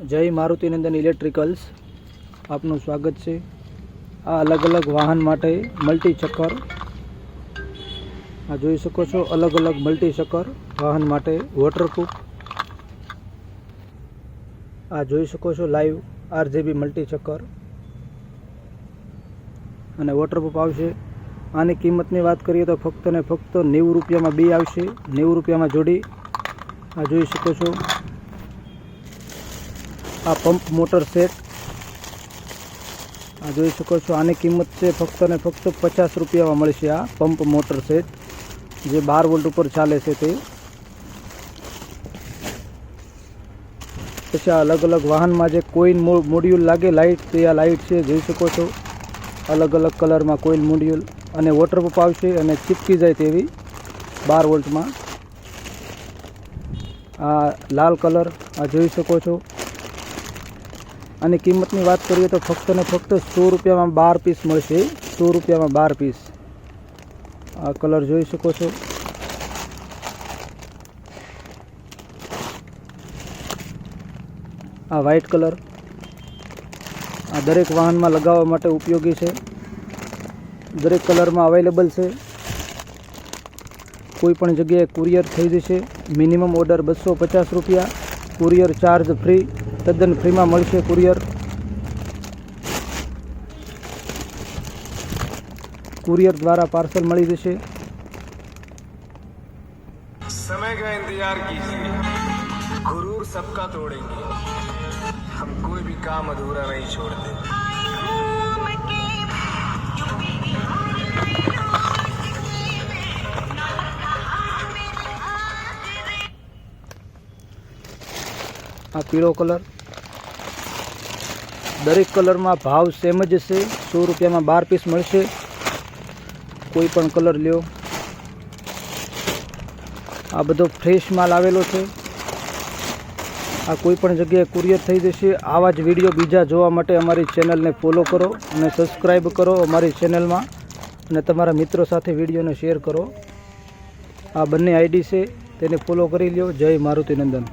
જય મારુતિનંદન ઇલેક્ટ્રિકલ્સ. આપનું સ્વાગત છે. આ અલગ અલગ વાહન માટે મલ્ટી ચક્કર આ જોઈ શકો છો, અલગ અલગ મલ્ટી ચક્કર વાહન માટે વોટરપ્રૂફ આ જોઈ શકો છો લાઈવ આરજેબી મલ્ટી ચક્કર અને વોટરપ્રૂફ આવશે. આની કિંમતની વાત કરીએ તો ફક્ત ને ફક્ત નેવું રૂપિયામાં બે આવશે, નેવું રૂપિયામાં જોડી. આ જોઈ શકો છો. આ પંપ મોટર સેટ. આ જોઈ શકો છો, આની કિંમત છે ફક્ત ને ફક્ત પચાસ રૂપિયામાં મળશે આ પંપ મોટર સેટ, જે બાર વોલ્ટ ઉપર ચાલે છે તે. પછી આ અલગ અલગ વાહનમાં જે કોઈન મોડ્યુલ લાગે લાઇટ તે આ લાઇટ છે, જોઈ શકો છો. અલગ અલગ કલરમાં કોઈલ મોડ્યુલ અને વોટર પંપ આવશે અને ચીપકી જાય તેવી બાર વોલ્ટમાં. આ લાલ કલર, આ જોઈ શકો છો. આની કિંમતની વાત કરીએ તો ફક્ત ને ફક્ત સો રૂપિયામાં બાર પીસ મળશે. સો રૂપિયામાં બાર પીસ. આ કલર જોઈ શકો છો. આ વ્હાઇટ કલર. આ દરેક વાહનમાં લગાવવા માટે ઉપયોગી છે. દરેક કલરમાં અવેલેબલ છે. કોઈ પણ જગ્યાએ કુરિયર થઈ જશે. મિનિમમ ઓર્ડર બસો પચાસ રૂપિયા. કુરિયર ચાર્જ ફ્રી તદ્દન ફ્રીમાં મળશે કુરિયર કુરિયર દ્વારા પાર્સલ મળી જશે समय का इंतजार कीजिए गुरूर सबका तोड़ेंगे हम कोई भी काम अधूरा नहीं छोड़ते આ પીળો કલર દરેક કલરમાં ભાવ સેમ જ છે. સો રૂપિયામાં બાર પીસ મળશે. કોઈ પણ કલર લ્યો. આ બધો ફ્રેશ માલ આવેલો છે. આ કોઈ પણ જગ્યાએ કુરિયર થઈ જશે. આવા જ વીડિયો બીજા જોવા માટે અમારી ચેનલને ફોલો કરો અને સબસ્ક્રાઈબ કરો અમારી ચેનલમાં અને તમારા મિત્રો સાથે વિડીયોને શેર કરો. આ બંને આઈડી છે. તેને ફોલો કરી લ્યો. જય મારુતિનંદન